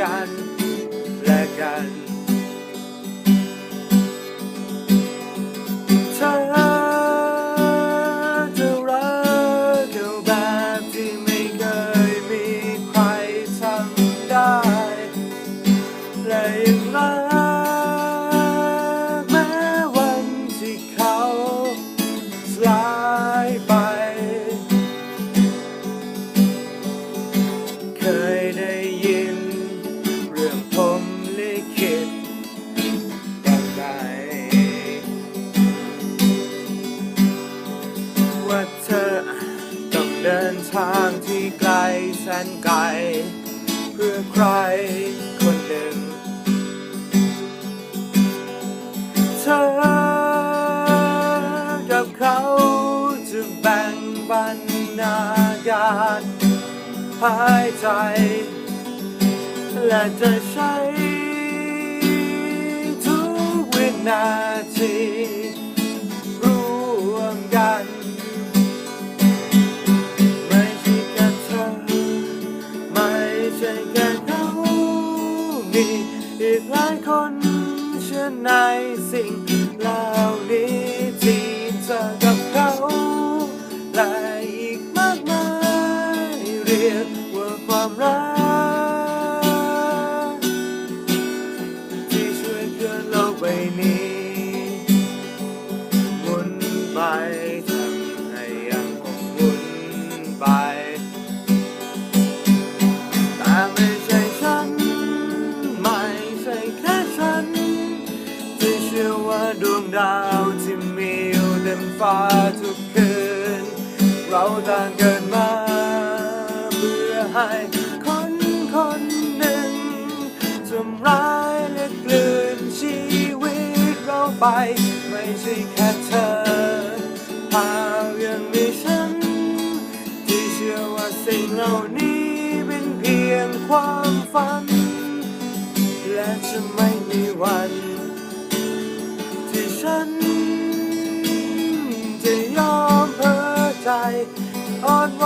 กันและกัน แสนไกล เพื่อใครคนหนึ่ง เธอกับเขาจะแบ่งบรรณาการหายใจ และจะใช้ทุกวินาทีี อีกหลายคนเชื่อในสิ่งเหล่านี้ที่เธอกับเขาและอีกมากมายเรียกว่าความรัก ที่ช่วยเคลื่อนโลกใบนี้ ดาวที่มีอยู่เต็มฟ้าทุกคืน เราต่างเกิดมาเพื่อให้คนคนหนึ่งทำร้ายและกลืนชีวิตเราไป ไม่ใช่แค่เธอหากยังมีฉัน ที่เชื่อว่าสิ่งเหล่านี้เป็นเพียงความฝัน และจะไม่มีวัน ที่ฉัน จะยอมเพ้อใจอ่อนไหว